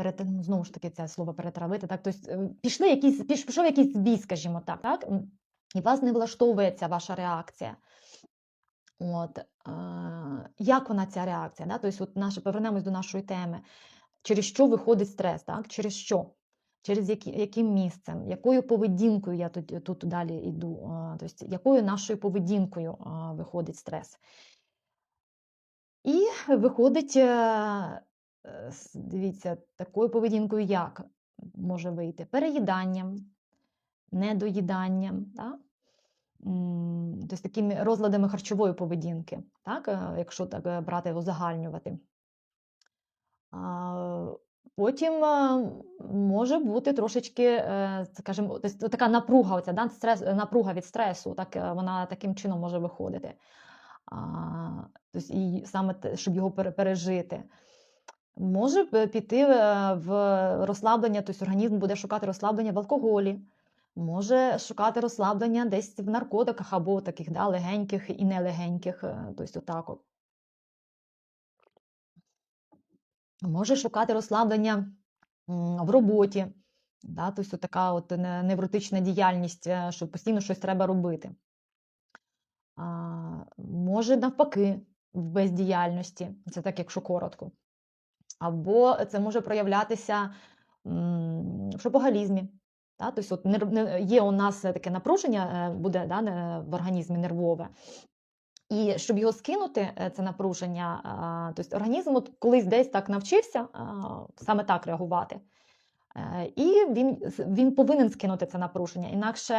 перет... ну, знову ж таки це слово перетравити. Так, тобто е, пішли якісь, піш, пішов якийсь збій, скажімо так, так, і вас не влаштовує ця ваша реакція. От, як вона ця реакція? Да? Тобто, от наше, повернемось до нашої теми. Через що виходить стрес? Так? Через що? Через які, яким місцем, якою поведінкою я тут, тут далі йду, тобто, якою нашою поведінкою виходить стрес. І виходить, е, дивіться, такою поведінкою, як може вийти переїданням, недоїданням, так? Тобто такими розладами харчової поведінки, так? е, якщо так е, брати, узагальнювати. Потім е, може бути трошечки, е, скажімо, така напруга, оця, да, стрес, напруга від стресу, так, е, вона таким чином може виходити. А, тобто, і саме щоб його пережити. Може піти е, в розслаблення, тобто організм буде шукати розслаблення в алкоголі, може шукати розслаблення десь в наркотиках або таких да, легеньких і нелегеньких, е, тобто отак от. Може шукати розслаблення в роботі, да, тобто така от невротична діяльність, е, що постійно щось треба робити. А, може навпаки, в бездіяльності, це так, якщо коротко. Або це може проявлятися в шопоголізмі. Да? Тобто от є у нас таке напруження, е, буде да, в організмі нервове. І щоб його скинути, е, це напруження, тобто організм от колись десь так навчився саме так реагувати. Е, І він, він повинен скинути це напруження, інакше